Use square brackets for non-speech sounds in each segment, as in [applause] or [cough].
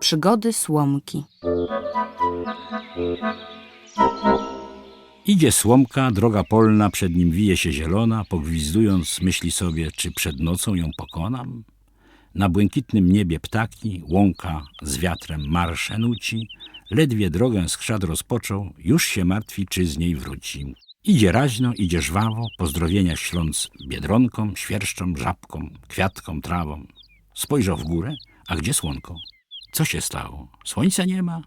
Przygody Słomki. Idzie słomka, droga polna, przed nim wije się zielona, pogwizdując myśli sobie, czy przed nocą ją pokonam? Na błękitnym niebie ptaki, łąka z wiatrem marsze nuci, ledwie drogę skrzat rozpoczął, już się martwi, czy z niej wróci. Idzie raźno, idzie żwawo, pozdrowienia śląc biedronkom, świerszczom, żabkom, kwiatkom, trawom. Spojrzał w górę, a gdzie słonko? Co się stało? Słońca nie ma?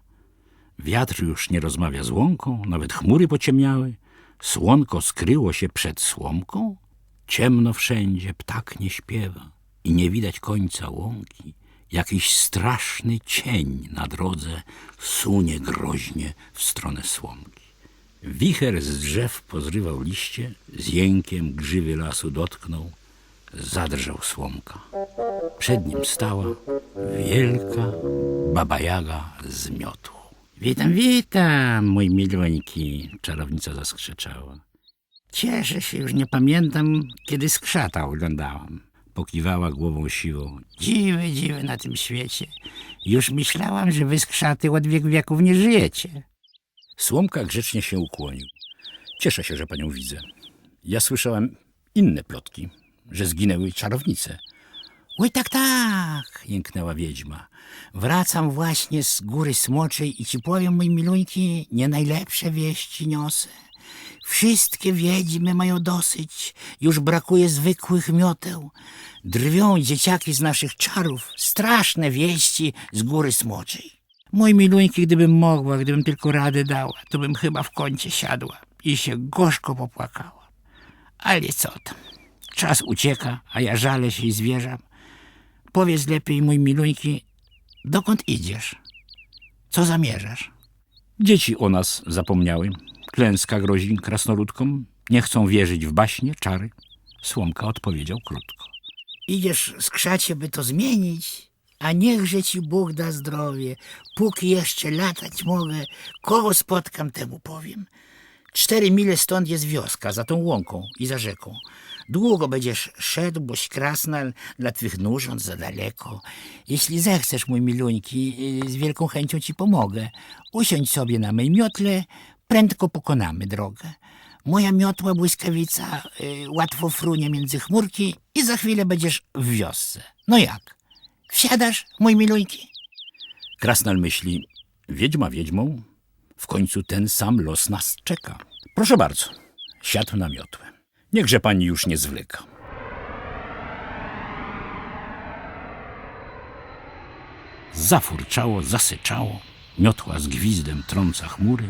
Wiatr już nie rozmawia z łąką, nawet chmury pociemniały. Słonko skryło się przed słomką? Ciemno wszędzie, ptak nie śpiewa i nie widać końca łąki. Jakiś straszny cień na drodze sunie groźnie w stronę słomki. Wicher z drzew pozrywał liście, z jękiem grzywy lasu dotknął, zadrżał słomka. Przed nim stała wielka baba Jaga z miotu. Witam, witam, mój miluńki, czarownica zaskrzeczała. Cieszę się, już nie pamiętam, kiedy skrzata oglądałam. Pokiwała głową siłą. Dziwy, dziwy na tym świecie. Już myślałam, że wy skrzaty od wieku wieków nie żyjecie. Słomka grzecznie się ukłonił. Cieszę się, że panią widzę. Ja słyszałem inne plotki, że zginęły czarownice. Oj, tak, tak, jęknęła wiedźma. Wracam właśnie z góry smoczej i ci powiem, mój miluńki, nie najlepsze wieści niosę. Wszystkie wiedźmy mają dosyć, już brakuje zwykłych mioteł. Drwią dzieciaki z naszych czarów, straszne wieści z góry smoczej. Mój miluńki, gdybym mogła, gdybym tylko radę dała, to bym chyba w kącie siadła i się gorzko popłakała. Ale co tam, czas ucieka, a ja żalę się i zwierzam. Powiedz lepiej, mój miluńki, dokąd idziesz? Co zamierzasz? Dzieci o nas zapomniały. Klęska grozi krasnoludkom. Nie chcą wierzyć w baśnie, czary. Słomka odpowiedział krótko. Idziesz skrzacie, by to zmienić, a niechże ci Bóg da zdrowie. Póki jeszcze latać mogę, kogo spotkam, temu powiem. Cztery mile stąd jest wioska, za tą łąką i za rzeką. Długo będziesz szedł, boś krasnal dla twych nurząt za daleko. Jeśli zechcesz, mój miluńki, y, z wielką chęcią ci pomogę. Usiądź sobie na mej miotle, prędko pokonamy drogę. Moja miotła błyskawica y, łatwo frunie między chmurki i za chwilę będziesz w wiosce. No jak? Wsiadasz, mój miluńki? Krasnal myśli, wiedźma wiedźmą, w końcu ten sam los nas czeka. Proszę bardzo, siadł na miotłę. Niechże pani już nie zwleka. Zafurczało, zasyczało, miotła z gwizdem trąca chmury.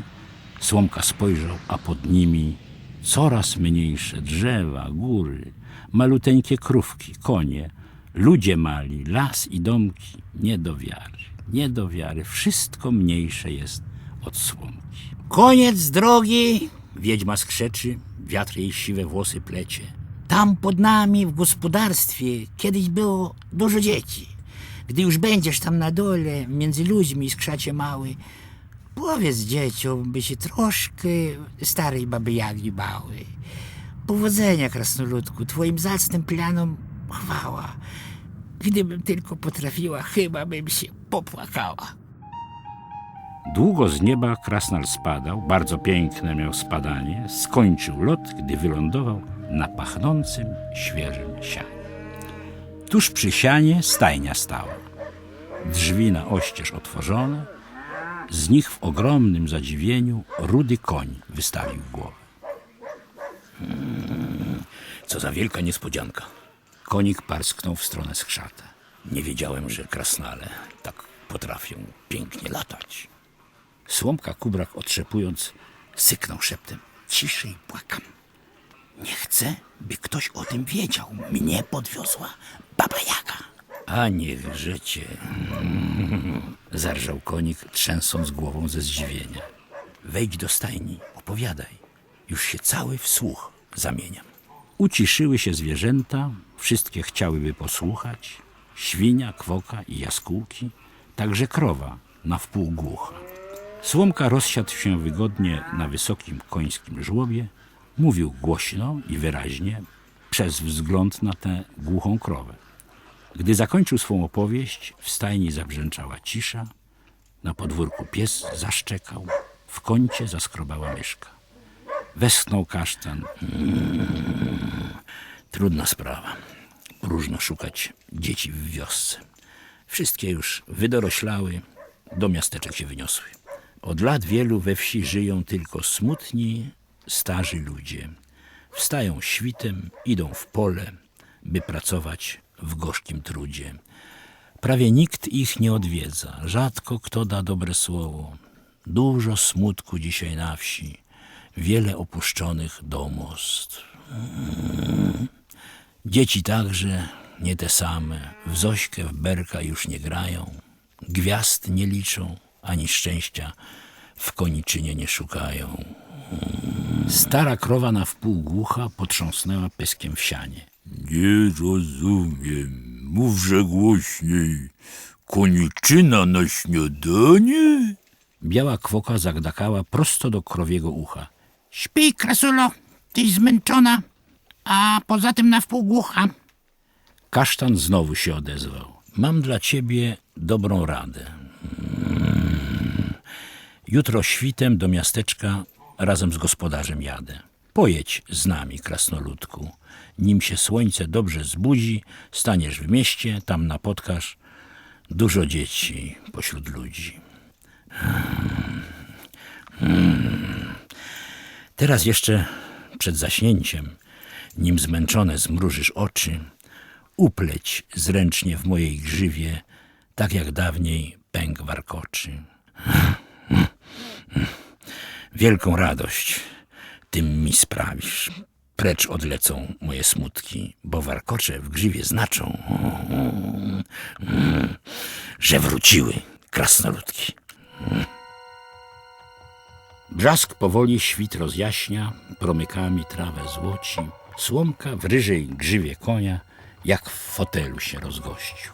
Słomka spojrzał, a pod nimi coraz mniejsze drzewa, góry, maluteńkie krówki, konie, ludzie mali, las i domki. Nie do wiary, nie do wiary. Wszystko mniejsze jest od słomki. Koniec drogi! Wiedźma skrzeczy, wiatr jej siwe włosy plecie. Tam pod nami w gospodarstwie kiedyś było dużo dzieci. Gdy już będziesz tam na dole, między ludźmi, skrzacie mały, powiedz dzieciom, by się troszkę starej baby Jagi bały. Powodzenia, krasnoludku, twoim zacnym planom chwała. Gdybym tylko potrafiła, chyba bym się popłakała. Długo z nieba krasnal spadał, bardzo piękne miał spadanie, skończył lot, gdy wylądował na pachnącym, świeżym sianie. Tuż przy sianie stajnia stała. Drzwi na oścież otworzone, z nich w ogromnym zadziwieniu rudy koń wystawił głowę. Hmm, co za wielka niespodzianka. Konik parsknął w stronę skrzata. Nie wiedziałem, że krasnale tak potrafią pięknie latać. Słomka kubrak otrzepując, syknął szeptem. Ciszej płakam. Nie chcę, by ktoś o tym wiedział. Mnie podwiozła baba Jaga. A niech życie. [laughs] Zarżał konik, trzęsąc głową ze zdziwienia. Wejdź do stajni, opowiadaj. Już się cały w słuch zamieniam. Uciszyły się zwierzęta, wszystkie chciałyby posłuchać. Świnia, kwoka i jaskółki, także krowa na wpół głucha. Słomka rozsiadł się wygodnie na wysokim końskim żłobie, mówił głośno i wyraźnie przez wzgląd na tę głuchą krowę. Gdy zakończył swą opowieść, w stajni zabrzęczała cisza, na podwórku pies zaszczekał, w kącie zaskrobała myszka. Westchnął kasztan. Mm, trudna sprawa. Próżno szukać dzieci w wiosce. Wszystkie już wydoroślały, do miasteczek się wyniosły. Od lat wielu we wsi żyją tylko smutni, starzy ludzie. Wstają świtem, idą w pole, by pracować w gorzkim trudzie. Prawie nikt ich nie odwiedza, rzadko kto da dobre słowo. Dużo smutku dzisiaj na wsi, wiele opuszczonych domostw. Dzieci także nie te same, w Zośkę, w Berka już nie grają, gwiazd nie liczą, ani szczęścia w koniczynie nie szukają. Stara krowa na wpół głucha potrząsnęła pyskiem w sianie. Nie rozumiem. Mówże głośniej. Koniczyna na śniadanie? Biała kwoka zagdakała prosto do krowiego ucha. Śpij, krasulo, tyś zmęczona, a poza tym na wpół głucha. Kasztan znowu się odezwał. Mam dla ciebie dobrą radę. Jutro świtem do miasteczka razem z gospodarzem jadę. Pojedź z nami, krasnoludku. Nim się słońce dobrze zbudzi, staniesz w mieście, tam napotkasz dużo dzieci pośród ludzi. Mm. Teraz jeszcze przed zaśnięciem, nim zmęczone zmrużysz oczy, upleć zręcznie w mojej grzywie, tak jak dawniej pęk warkoczy. Wielką radość tym mi sprawisz. Precz odlecą moje smutki, bo warkocze w grzywie znaczą, że wróciły krasnoludki. Brzask powoli świt rozjaśnia, promykami trawę złoci, słomka w ryżej grzywie konia, jak w fotelu się rozgościł.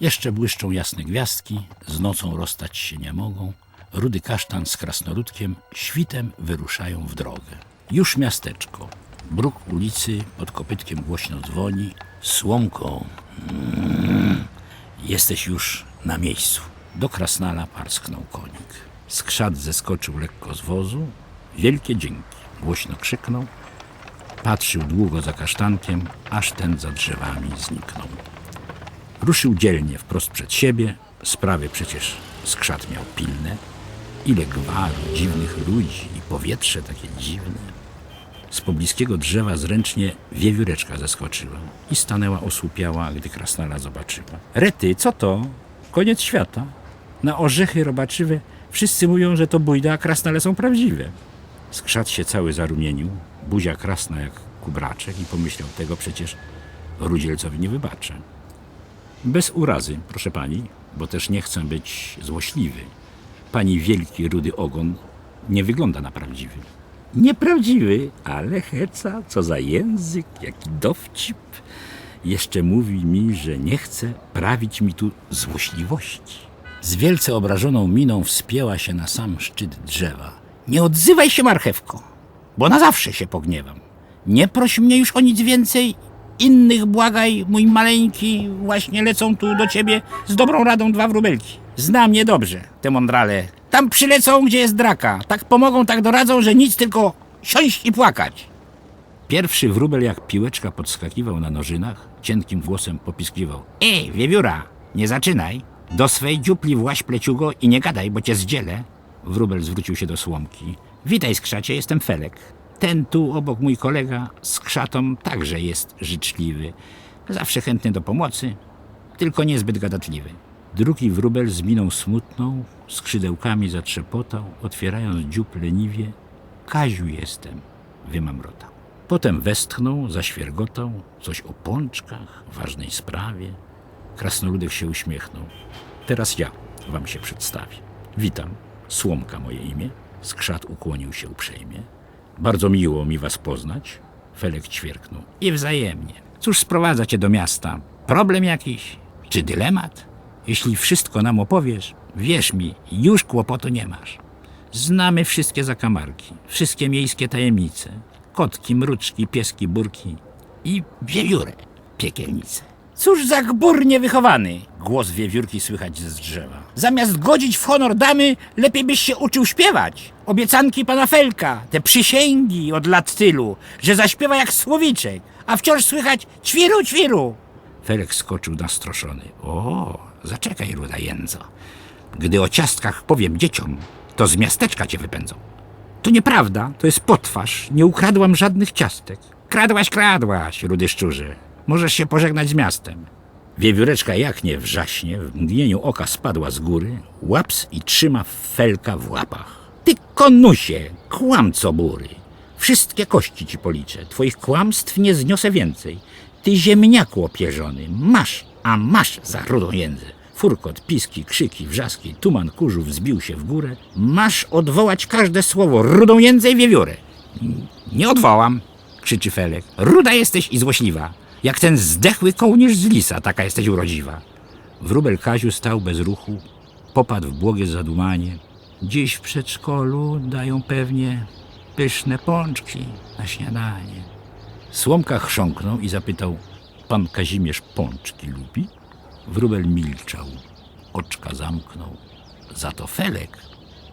Jeszcze błyszczą jasne gwiazdki, z nocą rozstać się nie mogą. Rudy kasztan z krasnoludkiem świtem wyruszają w drogę. Już miasteczko. Bruk ulicy pod kopytkiem głośno dzwoni. Słomko, mm, jesteś już na miejscu. Do krasnala parsknął konik. Skrzat zeskoczył lekko z wozu. Wielkie dzięki. Głośno krzyknął. Patrzył długo za kasztankiem, aż ten za drzewami zniknął. Ruszył dzielnie wprost przed siebie. Sprawy przecież skrzat miał pilne. Ile gwaru, dziwnych ludzi i powietrze takie dziwne. Z pobliskiego drzewa zręcznie wiewióreczka zeskoczyła i stanęła osłupiała, gdy krasnala zobaczyła. Rety, co to? Koniec świata. Na orzechy robaczywe wszyscy mówią, że to bójda, a krasnale są prawdziwe. Skrzat się cały zarumienił, buzia krasna jak kubraczek i pomyślał, tego przecież Rudzielcowi nie wybaczę. Bez urazy, proszę pani, bo też nie chcę być złośliwy. Pani wielki rudy ogon nie wygląda na prawdziwy. Nieprawdziwy, ale heca, co za język, jaki dowcip. Jeszcze mówi mi, że nie chce prawić mi tu złośliwości. Z wielce obrażoną miną wspięła się na sam szczyt drzewa. Nie odzywaj się, marchewko, bo na zawsze się pogniewam. Nie proś mnie już o nic więcej. Innych błagaj, mój maleńki, właśnie lecą tu do ciebie z dobrą radą dwa wróbelki. Znam je dobrze, te mądrale. Tam przylecą, gdzie jest draka. Tak pomogą, tak doradzą, że nic, tylko siąść i płakać. Pierwszy wróbel jak piłeczka podskakiwał na nożynach, cienkim głosem popiskiwał. Ej, wiewióra, nie zaczynaj. Do swej dziupli właś pleciugo i nie gadaj, bo cię zdzielę. Wróbel zwrócił się do słomki. Witaj, skrzacie, jestem Felek. Ten tu obok mój kolega z krzatą także jest życzliwy. Zawsze chętny do pomocy, tylko niezbyt gadatliwy. Drugi wróbel z miną smutną, skrzydełkami zatrzepotał, otwierając dziób leniwie. Kaziu jestem, wymamrotał. Potem westchnął, zaświergotał, coś o pączkach, ważnej sprawie. Krasnoludek się uśmiechnął. Teraz ja wam się przedstawię. Witam, Słomka moje imię. Skrzat ukłonił się uprzejmie. Bardzo miło mi was poznać. Felek ćwierknął. I wzajemnie. Cóż sprowadza cię do miasta? Problem jakiś? Czy dylemat? Jeśli wszystko nam opowiesz, wierz mi, już kłopotu nie masz. Znamy wszystkie zakamarki, wszystkie miejskie tajemnice. Kotki, mruczki, pieski, burki i wiewiórę, piekielnice. Cóż za gbur niewychowany! Głos wiewiórki słychać z drzewa. Zamiast godzić w honor damy, lepiej byś się uczył śpiewać. Obiecanki pana Felka, te przysięgi od lat tylu, że zaśpiewa jak słowiczek, a wciąż słychać ćwiru, ćwiru. Felek skoczył nastroszony. O, zaczekaj, ruda jędzo. Gdy o ciastkach powiem dzieciom, to z miasteczka cię wypędzą. To nieprawda, to jest potwarz. Nie ukradłam żadnych ciastek. Kradłaś, kradłaś, rudy szczurze. Możesz się pożegnać z miastem. Wiewióreczka jak nie wrzaśnie, w mgnieniu oka spadła z góry, łaps i trzyma felka w łapach. Ty konusie, kłamco bury. Wszystkie kości ci policzę, twoich kłamstw nie zniosę więcej. Ty ziemniaku opierzony, masz, a masz za rudą jędzę. Furkot, piski, krzyki, wrzaski, tuman kurzu wzbił się w górę. Masz odwołać każde słowo, rudą jędzę i wiewiórę. Nie odwołam, krzyczy Felek. Ruda jesteś i złośliwa. Jak ten zdechły kołnierz z lisa, taka jesteś urodziwa. Wróbel Kaziu stał bez ruchu, popadł w błogie zadumanie. Dziś w przedszkolu dają pewnie pyszne pączki na śniadanie. Słomka chrząknął i zapytał, pan Kazimierz pączki lubi? Wróbel milczał, oczka zamknął. Za to Felek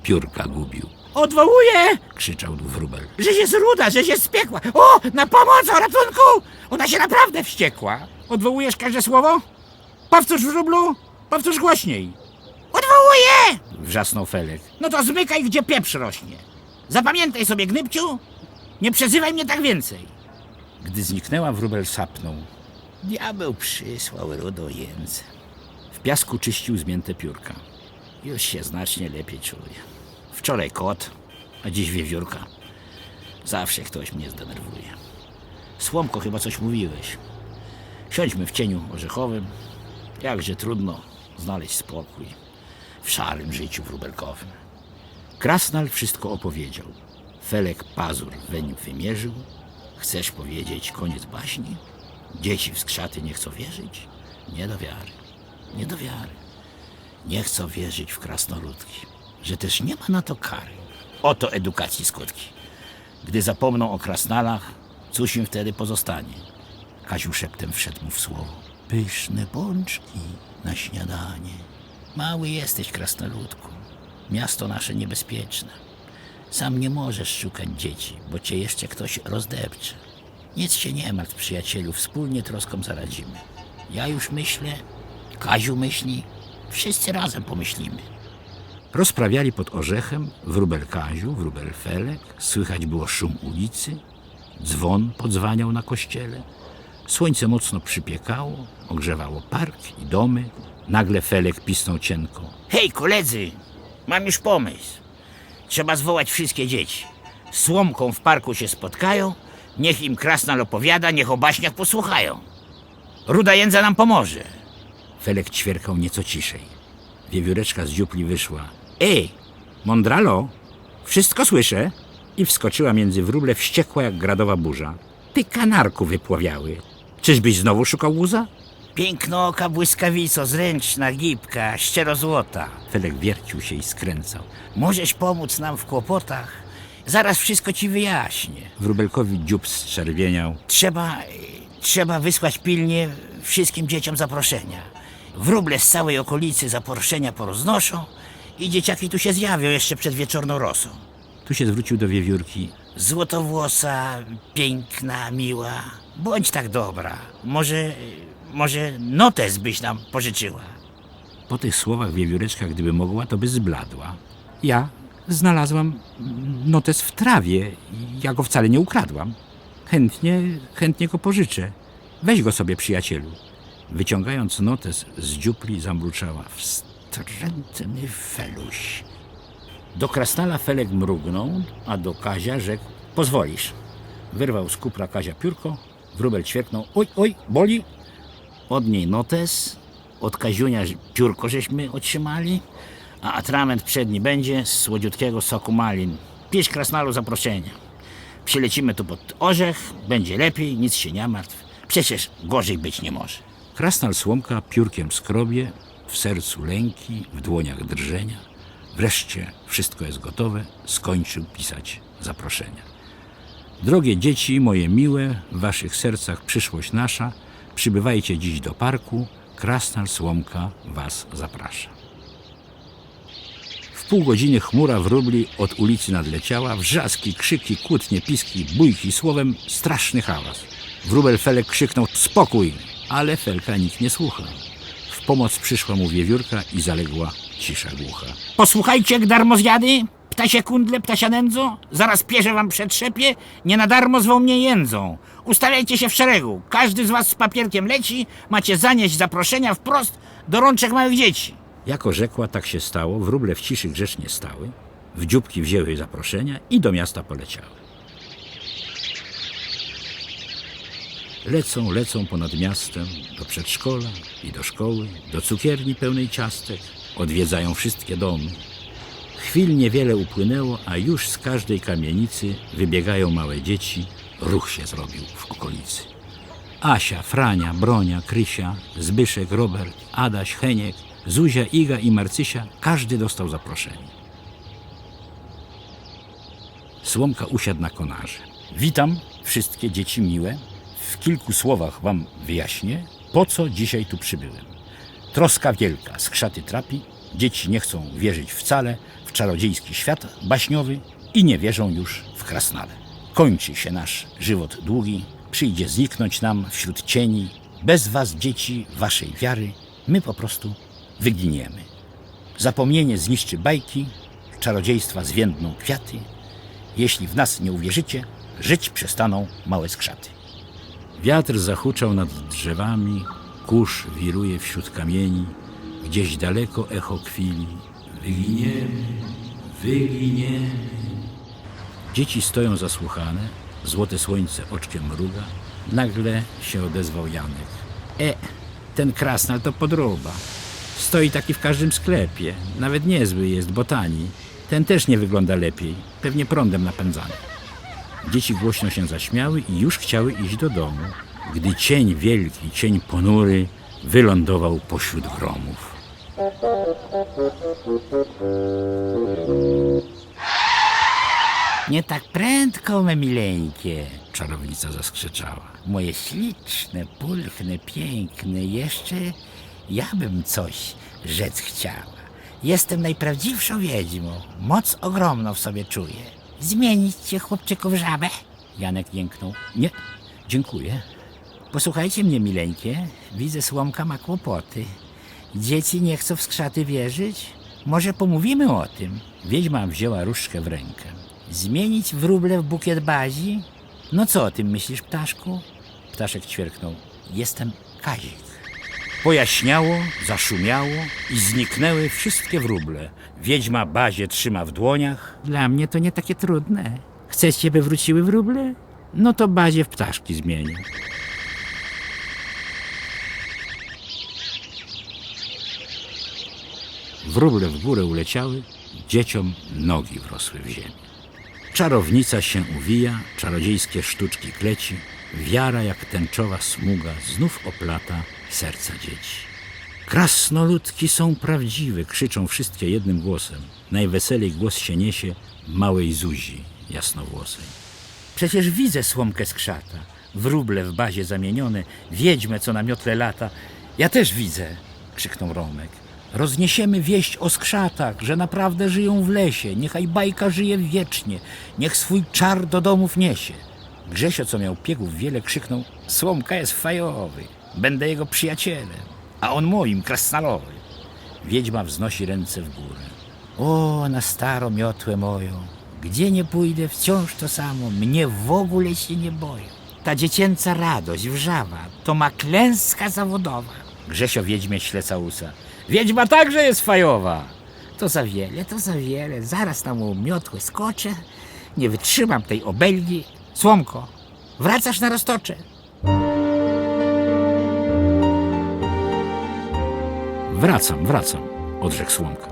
piórka gubił. Odwołuję! krzyczał wróbel. Że się zruda, że się spiekła. O, na pomoc, o ratunku! Ona się naprawdę wściekła. Odwołujesz każde słowo? Powtórz wróblu, powtórz głośniej. Odwołuję! wrzasnął Felek. No to zmykaj, gdzie pieprz rośnie. Zapamiętaj sobie, Gnybciu, nie przezywaj mnie tak więcej. Gdy zniknęła, wróbel sapnął. Diabeł przysłał rodojędze. W piasku czyścił zmięte piórka. Już się znacznie lepiej czuje. Wczoraj kot, a dziś wiewiórka. Zawsze ktoś mnie zdenerwuje. Słomko, chyba coś mówiłeś. Siądźmy w cieniu orzechowym. Jakże trudno znaleźć spokój w szarym życiu wróbelkowym. Krasnal wszystko opowiedział. Felek pazur weń wymierzył. Chcesz powiedzieć koniec baśni? Dzieci w skrzaty nie chcą wierzyć? Nie do wiary. Nie do wiary. Nie chcą wierzyć w krasnoludki, że też nie ma na to kary. Oto edukacji skutki. Gdy zapomną o krasnalach, cóż im wtedy pozostanie? Kaziu szeptem wszedł mu w słowo. Pyszne pączki na śniadanie. Mały jesteś, krasnoludku. Miasto nasze niebezpieczne. Sam nie możesz szukać dzieci, bo cię jeszcze ktoś rozdepcze. Nic się nie martw, przyjacielu, wspólnie troską zaradzimy. Ja już myślę, Kaziu myśli, wszyscy razem pomyślimy. Rozprawiali pod orzechem wróbel Kaziu, wróbel Felek, słychać było szum ulicy, dzwon podzwaniał na kościele. Słońce mocno przypiekało, ogrzewało park i domy. Nagle Felek pisnął cienko. Hej, koledzy, mam już pomysł. Trzeba zwołać wszystkie dzieci. Słomką w parku się spotkają, niech im krasnal opowiada, niech o baśniach posłuchają. Ruda jędza nam pomoże. Felek ćwierkał nieco ciszej. Wiewióreczka z dziupli wyszła. Ej, mądralo, wszystko słyszę? I wskoczyła między wróble wściekła jak gradowa burza. Ty kanarku wypławiały. Czyżbyś znowu szukał łuza? Piękno oka błyskawico, zręczna, gibka, ścierozłota. Felek wiercił się i skręcał. Możesz pomóc nam w kłopotach? Zaraz wszystko ci wyjaśnię. Wróbelkowi dziób zczerwieniał. Trzeba, trzeba wysłać pilnie wszystkim dzieciom zaproszenia. Wróble z całej okolicy zaproszenia poroznoszą i dzieciaki tu się zjawią jeszcze przed wieczorną rosą. Tu się zwrócił do wiewiórki. Złotowłosa, piękna, miła, bądź tak dobra. Może, może notes byś nam pożyczyła. Po tych słowach wiewióreczka, gdyby mogła, to by zbladła. Ja znalazłam notes w trawie. Ja go wcale nie ukradłam. Chętnie, chętnie go pożyczę. Weź go sobie, przyjacielu. Wyciągając notes z dziupli, zamruczała. Wstrętny feluś. Do krasnala Felek mrugnął, a do Kazia rzekł, pozwolisz. Wyrwał z kupra Kazia piórko, wróbel ćwierknął, oj, oj, boli. Od niej notes, od Kaziunia piórko żeśmy otrzymali, a atrament przedni będzie z słodziutkiego soku malin. Pisz krasnalu zaproszenia. Przylecimy tu pod orzech, będzie lepiej, nic się nie martw. Przecież gorzej być nie może. Krasnal słomka piórkiem skrobie, w sercu lęki, w dłoniach drżenia. Wreszcie wszystko jest gotowe, skończył pisać zaproszenia. Drogie dzieci, moje miłe, w waszych sercach przyszłość nasza, Przybywajcie dziś do parku. Krasnal Słomka was zaprasza. W pół godziny chmura wróbli od ulicy nadleciała, wrzaski, krzyki, kłótnie, piski, bójki, słowem straszny hałas. Wróbel Felek krzyknął spokój, ale Felka nikt nie słuchał. Pomoc przyszła mu wiewiórka i zaległa cisza głucha. Posłuchajcie, darmozjady, ptasie kundle, ptasia nędzo, zaraz pierze wam przetrzepie, nie na darmo zwą mnie jędzą. Ustawiajcie się w szeregu, każdy z was z papierkiem leci, macie zanieść zaproszenia wprost do rączek małych dzieci. Jako rzekła, tak się stało, wróble w ciszy grzecznie stały, w dzióbki wzięły zaproszenia i do miasta poleciały. Lecą, lecą ponad miastem, do przedszkola i do szkoły, do cukierni pełnej ciastek, odwiedzają wszystkie domy. Chwil niewiele upłynęło, a już z każdej kamienicy wybiegają małe dzieci, ruch się zrobił w okolicy. Asia, Frania, Bronia, Krysia, Zbyszek, Robert, Adaś, Heniek, Zuzia, Iga i Marcysia, każdy dostał zaproszenie. Słomka usiadł na konarze. Witam wszystkie dzieci miłe. W kilku słowach wam wyjaśnię, po co dzisiaj tu przybyłem. Troska wielka, skrzaty trapi, dzieci nie chcą wierzyć wcale w czarodziejski świat baśniowy i nie wierzą już w krasnale. Kończy się nasz żywot długi, przyjdzie zniknąć nam wśród cieni. Bez was, dzieci, waszej wiary, my po prostu wyginiemy. Zapomnienie zniszczy bajki, czarodziejstwa zwiędną kwiaty. Jeśli w nas nie uwierzycie, żyć przestaną małe skrzaty. Wiatr zahuczał nad drzewami, kurz wiruje wśród kamieni, gdzieś daleko echo kwili. Wyginiemy, wyginiemy. Dzieci stoją zasłuchane, złote słońce oczkiem mruga. Nagle się odezwał Janek. E, ten krasnal to podróba. Stoi taki w każdym sklepie. Nawet niezły jest, bo tani. Ten też nie wygląda lepiej. Pewnie prądem napędzany. Dzieci głośno się zaśmiały i już chciały iść do domu, gdy cień wielki, cień ponury wylądował pośród gromów. Nie tak prędko, me mileńkie. Czarownica zaskrzeczała. Moje śliczne, pulchne, piękne, jeszcze ja bym coś rzec chciała. Jestem najprawdziwszą wiedźmą, moc ogromną w sobie czuję. Zmienić cię, chłopczyku, w żabę? Janek jęknął. Nie, dziękuję. Posłuchajcie mnie, mileńkie, widzę Słomka ma kłopoty. Dzieci nie chcą w skrzaty wierzyć? Może pomówimy o tym? Wiedźma wzięła różdżkę w rękę. Zmienić wróble w bukiet bazi? No co o tym myślisz, ptaszku? Ptaszek ćwierknął. Jestem Kazik. Pojaśniało, zaszumiało i zniknęły wszystkie wróble. Wiedźma bazie trzyma w dłoniach. Dla mnie to nie takie trudne. Chcecie, by wróciły wróble? No to bazie w ptaszki zmienił. Wróble w górę uleciały, dzieciom nogi wrosły w ziemię. Czarownica się uwija, czarodziejskie sztuczki kleci, wiara jak tęczowa smuga znów oplata serca dzieci. Krasnoludki są prawdziwe, krzyczą wszystkie jednym głosem. Najweselej głos się niesie małej Zuzi jasnowłosej. Przecież widzę słomkę skrzata. Wróble w bazie zamienione, wiedźmę, co na miotle lata. Ja też widzę, krzyknął Romek. Rozniesiemy wieść o skrzatach, że naprawdę żyją w lesie. Niechaj bajka żyje wiecznie. Niech swój czar do domów niesie. Grzesio, co miał piegów wiele, krzyknął Słomka jest fajowy. Będę jego przyjacielem, a on moim, krasnalowy. Wiedźma wznosi ręce w górę. O, na staro miotłę moją, gdzie nie pójdę, wciąż to samo, mnie w ogóle się nie boją. Ta dziecięca radość, wrzawa, to ma klęska zawodowa. Grzesio wiedźmie usa. Wiedźma także jest fajowa. To za wiele, to za wiele, zaraz tam u miotły skoczę, nie wytrzymam tej obelgi. Słomko, wracasz na roztocze. Wracam, wracam, odrzekł Słomka.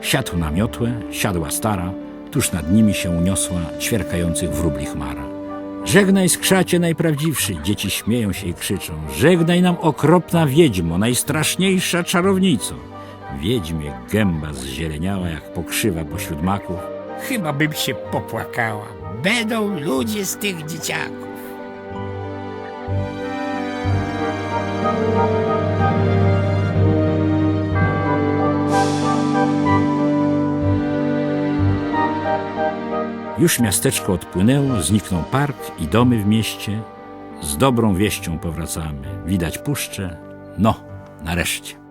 Siadł na miotłę, siadła stara, tuż nad nimi się uniosła ćwierkających wróbli chmara. Żegnaj skrzacie najprawdziwszy, dzieci śmieją się i krzyczą. Żegnaj nam okropna wiedźmo, najstraszniejsza czarownico. Wiedźmie gęba zzieleniała jak pokrzywa pośród maków. Chyba bym się popłakała. Będą ludzie z tych dzieciaków. Już miasteczko odpłynęło, zniknął park i domy w mieście. Z dobrą wieścią powracamy. Widać puszczę. No, nareszcie.